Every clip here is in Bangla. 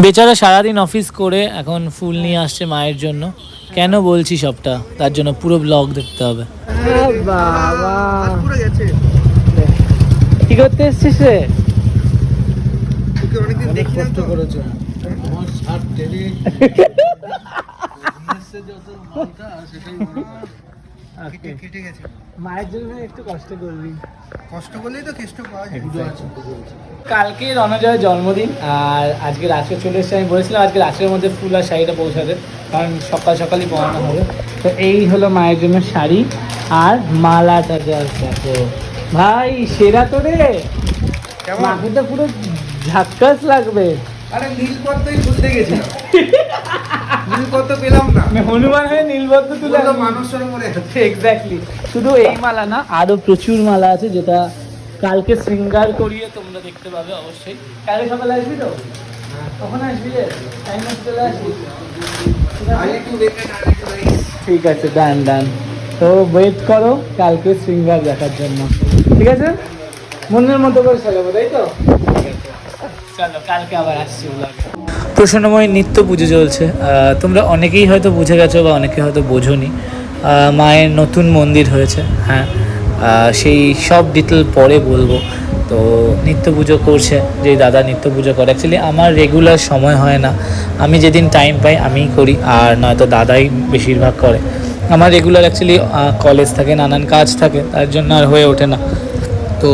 বেচারা সারাদিন অফিস করে এখন ফুল নিয়ে আসছে মায়ের জন্য। কেন বলছি সবটা? তার জন্য পুরো ব্লগ দেখতে হবে। কি করতে এসছিস রে? কেটে কেটে গেছে। মায়ের জন্য একটু কষ্ট করবি? কষ্ট করলেই তো কেষ্ট পাওয়া যায়। কালকে রণজয়ের জন্মদিন আর আজকে রাত্রে চলে এসেছে। আমি বলেছিলাম আজকে রাত্রের মধ্যে ফুল আর শাড়িটা পৌঁছাতে কারণ সকাল সকালই পড়ানো হবে। তো এই হলো মায়ের জন্য শাড়ি আর মালাটা দেখো। ভাই সেরা তো রে। কেমন? মাকে পুরো ঝাক্কাস লাগবে। আরে নীলপদ্মই খুঁজতে গেছিলাম। নীলপদ্ম পেলাম না। আমি হনুমান হয়ে তুলে সরোবরে এক্স্যাক্টলি শুধু এই মালা না আরও প্রচুর মালা আছে যেটা কালকে শৃঙ্গার করিয়ে তোমরা দেখতে পাবে অবশ্যই। কালকে সকালে আসবি তো? কখন আসবি রে? টাইম চলে আসবি। ঠিক আছে? ডান ডান তো ওয়েট করো কালকে শৃঙ্গার দেখার জন্য। ঠিক আছে? মনের মতো করে সাজাবো তাই তো? চলো কালকে আবার আসছি প্রসন্নময় নিত্য পুজো চলছে। তোমরা অনেকেই হয়তো বুঝে গেছো বা অনেকে হয়তো বোঝোনি মায়ের নতুন মন্দির হয়েছে হ্যাঁ সেই সব ডিটেল পরে বলব। তো নিত্য পুজো করছে যেই দাদা নিত্য পুজো করে। অ্যাকচুয়ালি আমার রেগুলার সময় হয় না। আমি যেদিন টাইম পাই, আমিই করি, আর নয়তো দাদাই বেশিরভাগ করে। আমার রেগুলার অ্যাকচুয়ালি কলেজ থাকে, নানান কাজ থাকে, তার জন্য আর হয়ে ওঠে না। তো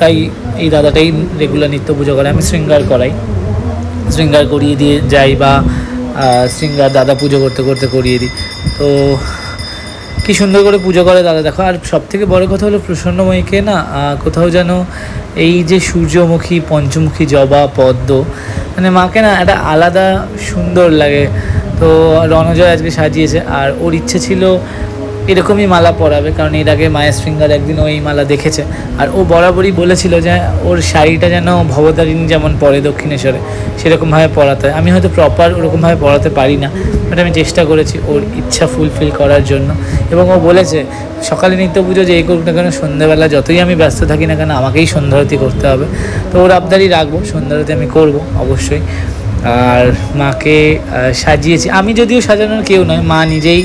তাই এই দাদাটাই রেগুলার নিত্য পুজো করে, আমি শৃঙ্গার করাই। শৃঙ্গার করিয়ে দিয়ে যাই বা শৃঙ্গার দাদা পুজো করতে করতে করিয়ে দিই। তো কি সুন্দর করে পুজো করে দাদা। দেখো, আর সব থেকে বড় কথা হলো প্রসন্নময়ীকে না কোথাও যেন এই যে সূর্যমুখী, পঞ্চমুখী, জবা, পদ্ম মানে মাকে না একটা আলাদা সুন্দর লাগে। তো রণজয় আজকে সাজিয়েছে, আর ওর ইচ্ছে ছিল এরকমই মালা পরাবে, কারণ এর আগে মায়ের শৃঙ্গার একদিন ওই মালা দেখেছে। আর ও বরাবরই বলেছিল যে ওর শাড়িটা যেন ভবতারিণী যেমন পরে দক্ষিণেশ্বরে, সেরকমভাবে পরাতে হয়। আমি হয়তো প্রপার ওরকমভাবে পরাতে পারি না বাট আমি চেষ্টা করেছি ওর ইচ্ছা ফুলফিল করার জন্য। এবং ও বলেছে, সকালে নিত্য পুজো যেই করুক না কেন, সন্ধ্যাবেলা যতই আমি ব্যস্ত থাকি না কেন, আমাকেই সন্ধ্যারতি করতে হবে। তো ওর আবদারই রাখব, সন্ধ্যারতি আমি করব, অবশ্যই। আর মাকে সাজিয়েছি। আমি যদিও সাজানোর কেউ নয় মা নিজেই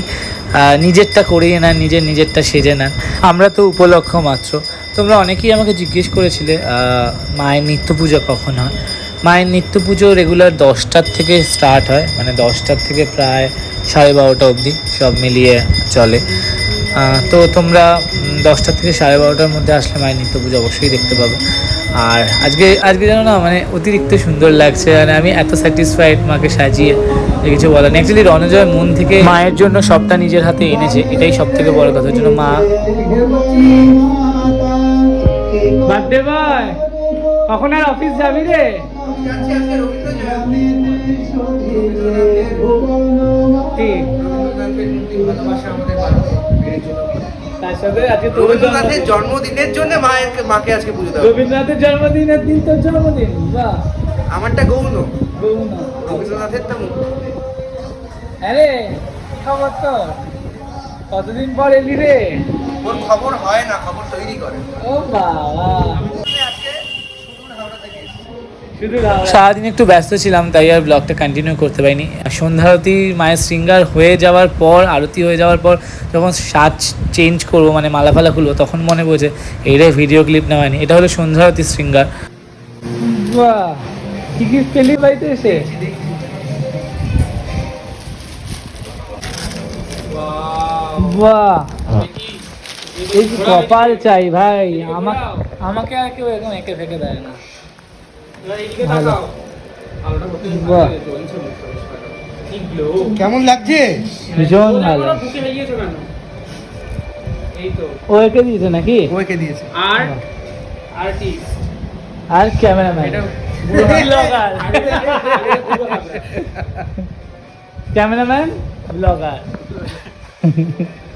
নিজেরটা করিয়ে নেন নিজের নিজেরটা সেজে নেন আমরা তো উপলক্ষ মাত্র। তোমরা অনেকেই আমাকে জিজ্ঞেস করেছিলে মায়ের নিত্য পুজো কখন হয়? মায়ের নিত্য পুজো রেগুলার দশটার থেকে স্টার্ট হয় মানে দশটার থেকে প্রায় সাড়ে বারোটা অবধি সব মিলিয়ে চলে। তো তোমরা দশটা থেকে সাড়ে বারোটার মধ্যে আসলে মায়ের নিত্য পুজো অবশ্যই দেখতে পাবে। আর আজকে আজকে জানো না মানে অতিরিক্ত সুন্দর লাগছে মানে আমি এত স্যাটিসফাইড মাকে সাজিয়ে কিছু বলার অ্যাকচুয়ালি রণজয় মন থেকে মায়ের জন্য সবটা নিজের হাতে এনেছে এটাই সব থেকে বড় কথা। জন্য মা বার্থডে বয় কখন আর অফিস যাবি রে? ঠিক। ভালোবাসা আমাদের বাড়বে বেড়ে চলবে। তার সাথে আজকে রবীন্দ্রনাথের জন্মদিনের জন্য মায়ের মাকে আজকে পুজো দেওয়া রবীন্দ্রনাথের জন্মদিনের দিন তোর জন্মদিন বাহ। আমারটা গৌণ। গৌণ। রবীন্দ্রনাথেরটা মুখ্য আরে খবর তো। কতদিন পর এলি রে? ওর খবর হয় না খবর তৈরি করে। ও বাবা আজকে শুধু হাওড়া থেকে এসেছি। শুধু সারাদিন একটু ব্যস্ত ছিলাম, তাই আর ব্লগটা কন্টিনিউ করতে পারিনি। সন্ধ্যা আরতি মায়ের শৃঙ্গার হয়ে যাওয়ার পর, আরতি হয়ে যাওয়ার পর, যখন সাজ চেঞ্জ করব মানে মালা ফালা খুলবো, তখন মনে পড়ছে এইটাই ভিডিও ক্লিপ নেওয়া হয়নি। এটা হলো সন্ধ্যা আরতি বাহ কপাল চাই ভাই, আমাকে আমাকে আর কেউ এরকম এঁকে ফেকে দেয় না। কেমন লাগছে? ভীষণ ভালো ও এঁকে দিয়েছে নাকি? ওকে দিয়েছে। আর আর্টিস্ট আর ক্যামেরাম্যান। ব্লগার। Cameraman blogger.